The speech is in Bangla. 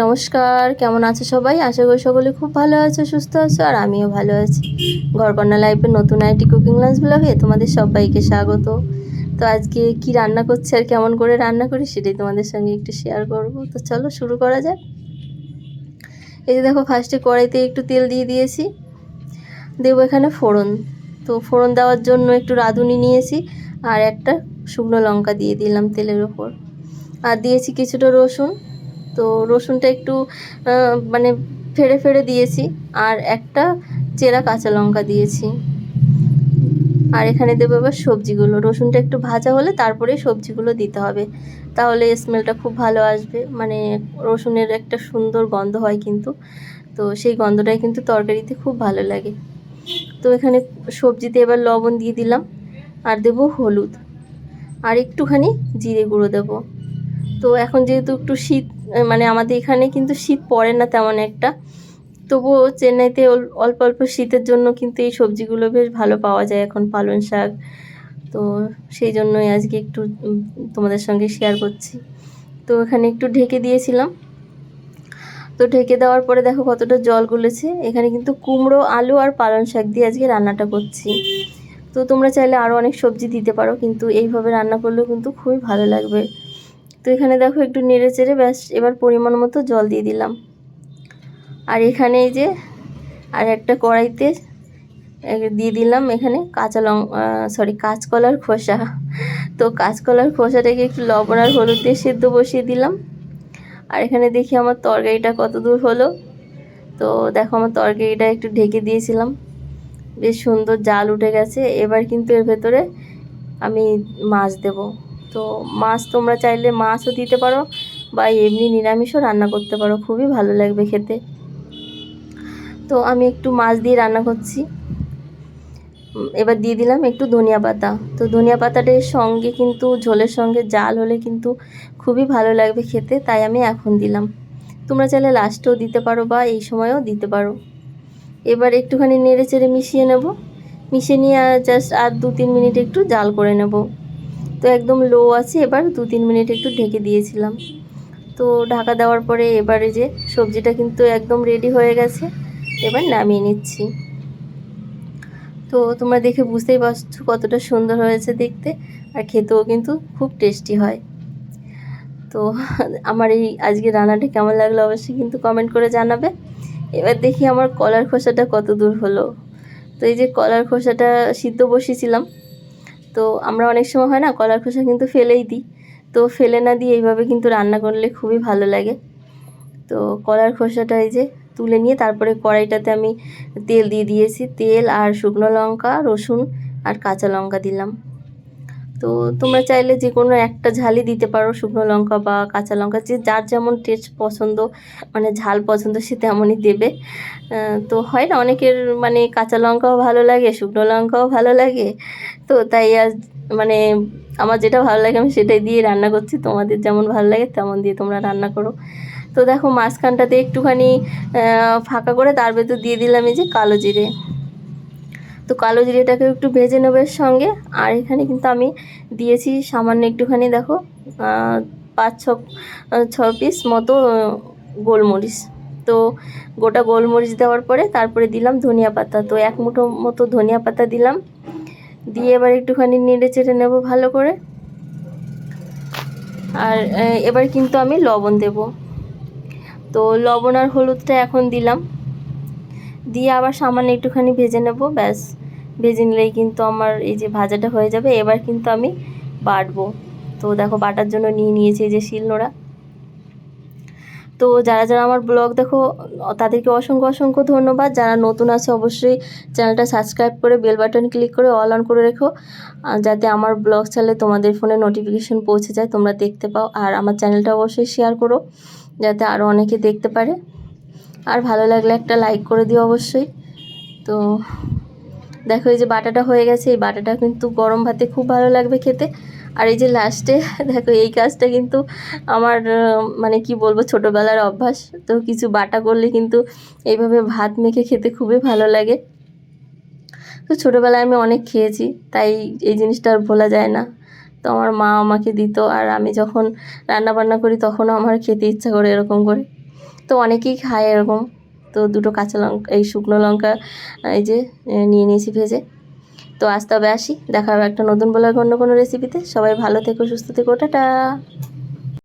নমস্কার, কেমন আছো সবাই? আশা করি সকলে খুব ভালো আছো, সুস্থ আছো, আর আমিও ভালো আছি। ঘরকন্যা লাইফের নতুন আইটি কুকিং লাঞ্চ ব্লগে তোমাদের সবাইকে স্বাগত। তো আজকে কি রান্না করছি আর কেমন করে রান্না করি সেটাই তোমাদের সঙ্গে একটু শেয়ার করব। তো চলো শুরু করা যাক। এই যে দেখো ফার্স্টে কড়াইতে একটু তেল দিয়ে দিয়েছি। দেবো এখানে ফোড়ন। তো ফোড়ন দেওয়ার জন্য একটু রাঁধুনি নিয়েছি আর একটা শুকনো লঙ্কা দিয়ে দিলাম তেলের ওপর। আর দিয়েছি কিছুটা রসুন। তো রসুনটা একটু মানে ফেড়ে ফেড়ে দিয়েছি, আর একটা চেরা কাঁচা লঙ্কা দিয়েছি। আর এখানে দেবো এবার সবজিগুলো। রসুনটা একটু ভাজা হলে তারপরে সবজিগুলো দিতে হবে। তাহলে স্মেলটা খুব ভালো আসবে। মানে রসুনের একটা সুন্দর গন্ধ হয় কিন্তু। তো সেই গন্ধটাই কিন্তু তরকারিতে খুব ভালো লাগে। তো এখানে সবজিতে এবার লবণ দিয়ে দিলাম। আর দেবো হলুদ। আর একটুখানি জিরে গুঁড়ো দেবো। তো এখন যেহেতু একটু শীত মানে আমাদের এখানে কিন্তু শীত পড়ে না তেমন একটা। তবুও চেন্নাইতে অল- অল্প অল্প শীতের জন্য কিন্তু এই সবজিগুলো বেশ ভালো পাওয়া যায় এখন পালং শাক। তো সেই জন্যই আজকে একটু তোমাদের সঙ্গে শেয়ার করছি। তো এখানে একটু ঢেকে দিয়েছিলাম। তো ঢেকে দেওয়ার পরে দেখো কতটা জল গুলেছে। এখানে কিন্তু কুমড়ো, আলু আর পালং শাক দিয়ে আজকে রান্নাটা করছি। তো তোমরা চাইলে আরও অনেক সবজি দিতে পারো, কিন্তু এইভাবে রান্না করলেও কিন্তু খুবই ভালো লাগবে। তো এখানে দেখো একটু নেড়ে চেড়ে ব্যাস, এবার পরিমাণ মতো জল দিয়ে দিলাম। আর এখানে এই যে, আর একটা কড়াইতে দিয়ে দিলাম এখানে কাঁচা লং সরি কাঁচকলার খোসা। তো কাঁচকলার খোসাটাকে একটু লবণ আর হলুদ দিয়ে সেদ্ধ বসিয়ে দিলাম। আর এখানে দেখি আমার তরকারিটা কত দূর হলো। তো দেখো আমার তরকারিটা একটু ঢেকে দিয়েছিলাম। বেশ সুন্দর জাল উঠে গেছে। এবার কিন্তু এর ভেতরে আমি মাছ দেব। তো মাছ তোমরা চাইলে মাছও দিতে পারো বা এমনি নিরামিষও রান্না করতে পারো, খুবই ভালো লাগবে খেতে। তো আমি একটু মাছ দিয়ে রান্না করছি। এবার দিয়ে দিলাম একটু ধনিয়া পাতা। তো ধনিয়া পাতাটার সঙ্গে কিন্তু, ঝোলের সঙ্গে জাল হলে কিন্তু খুবই ভালো লাগবে খেতে, তাই আমি এখন দিলাম। তোমরা চাইলে লাস্টেও দিতে পারো বা এই সময়ও দিতে পারো। এবার একটুখানি নেড়ে চেড়ে মিশিয়ে নেব। মিশিয়ে নিয়ে জাস্ট আর দু তিন মিনিট একটু জাল করে নেব। তো একদম লো আছে, এবার দু তিন মিনিট একটু ঢেকে দিয়েছিলাম। তো ঢাকা দেওয়ার পরে এবারে যে সবজিটা কিন্তু একদম রেডি হয়ে গেছে, এবার নামিয়ে নিচ্ছি। তো তোমরা দেখে বুঝতেই পারছ কতটা সুন্দর হয়েছে দেখতে, আর খেতেও কিন্তু খুব টেস্টি হয়। তো আমার এই আজকে রান্নাটা কেমন লাগল অবশ্যই কিন্তু কমেন্ট করে জানাবে। এবার দেখি আমার কলার খোসাটা কত দূর হলো। তো এই যে কলার খোসাটা সিদ্ধ বসিয়েছিলাম তো আমরা অনেক সময় হয় না, কলার খোসা কিন্তু ফেলেই দিই। তো ফেলে না দিয়ে এইভাবে কিন্তু রান্না করলে খুবই ভালো লাগে। তো কলার খোসাটা এই যে তুলে নিয়ে তারপরে কড়াইটাতে আমি তেল দিয়ে দিয়েছি। তেল আর শুকনো লঙ্কা, রসুন আর কাঁচা লঙ্কা দিলাম। তো তোমরা চাইলে যে কোনো একটা ঝালই দিতে পারো, শুকনো লঙ্কা বা কাঁচা লঙ্কা, যে যার যেমন টেস্ট পছন্দ মানে ঝাল পছন্দ সে তেমনই দেবে। তো হয় না, অনেকের মানে কাঁচা লঙ্কাও ভালো লাগে, শুকনো লঙ্কাও ভালো লাগে। তো তাই আজ মানে আমার যেটা ভালো লাগে আমি সেটাই দিয়ে রান্না করছি। তোমাদের যেমন ভালো লাগে তেমন দিয়ে তোমরা রান্না করো। তো দেখো মাঝখানটাতে একটুখানি ফাঁকা করে তার ভেতর দিয়ে দিলাম এই যে কালো জিরে। তো কালো জিরেটাকে একটু ভেজে নেব এর সঙ্গে। আর এখানে কিন্তু আমি দিয়েছি সামান্য একটুখানি, দেখো পাঁচ ছ ছ পিস মতো গোলমরিচ। তো গোটা গোলমরিচ দেওয়ার পরে তারপরে দিলাম ধনিয়া পাতা। তো এক মুঠো মতো ধনিয়া পাতা দিলাম। দিয়ে এবার একটুখানি নেড়ে চেড়ে নেব ভালো করে। আর এবার কিন্তু আমি লবণ দেব। তো লবণ আর হলুদটা এখন দিলাম। দিয়ে আবার সামান্য একটুখানি ভেজে নেব, ব্যাস। ভেজে নিলেই কিন্তু আমার এই যে ভাজাটা হয়ে যাবে, এবার কিন্তু আমি বাটবো। তো দেখো বাটার জন্য নিয়ে নিয়েছি যে শিলনোড়া। তো যারা যারা আমার ব্লগ দেখো, তাদেরকে অসংখ্য অসংখ্য ধন্যবাদ। যারা নতুন আছে অবশ্যই চ্যানেলটা সাবস্ক্রাইব করে বেল বাটন ক্লিক করে অল অন করে রেখো যাতে আমার ব্লগ চালে তোমাদের ফোনে নোটিফিকেশন পৌঁছে যায়, তোমরা দেখতে পাও। আর আমার চ্যানেলটা অবশ্যই শেয়ার করো, যাতে আরও অনেকে দেখতে পারে। আর ভালো লাগলে একটা লাইক করে দিও অবশ্যই। তো দেখো, এই যে বাটাটা হয়ে গেছে, এই বাটাটা কিন্তু গরম ভাতে খুব ভালো লাগবে খেতে। আর এই যে লাস্টে দেখো, এই কাজটা কিন্তু আমার মানে কি বলব, ছোটোবেলার অভ্যাস। তো কিছু বাটা করলে কিন্তু এইভাবে ভাত মেখে খেতে খুবই ভালো লাগে। তো ছোটোবেলায় আমি অনেক খেয়েছি, তাই এই জিনিসটা আর ভোলা যায় না। তো আমার মা আমাকে দিত, আর আমি যখন রান্না বান্না করি, তখনও আমার খেতে ইচ্ছা করে এরকম করে। তো অনেকেই খায় এরকম। তো দুটো কাঁচা লঙ্কা, এই শুকনো লঙ্কা এই যে নিয়ে নিয়েছি ভেজে। তো আজ তবে আসি, দেখা হবে একটা নতুন বলার অন্য কোনো রেসিপিতে সবাই ভালো থেকো, সুস্থ থেকো, টাটা।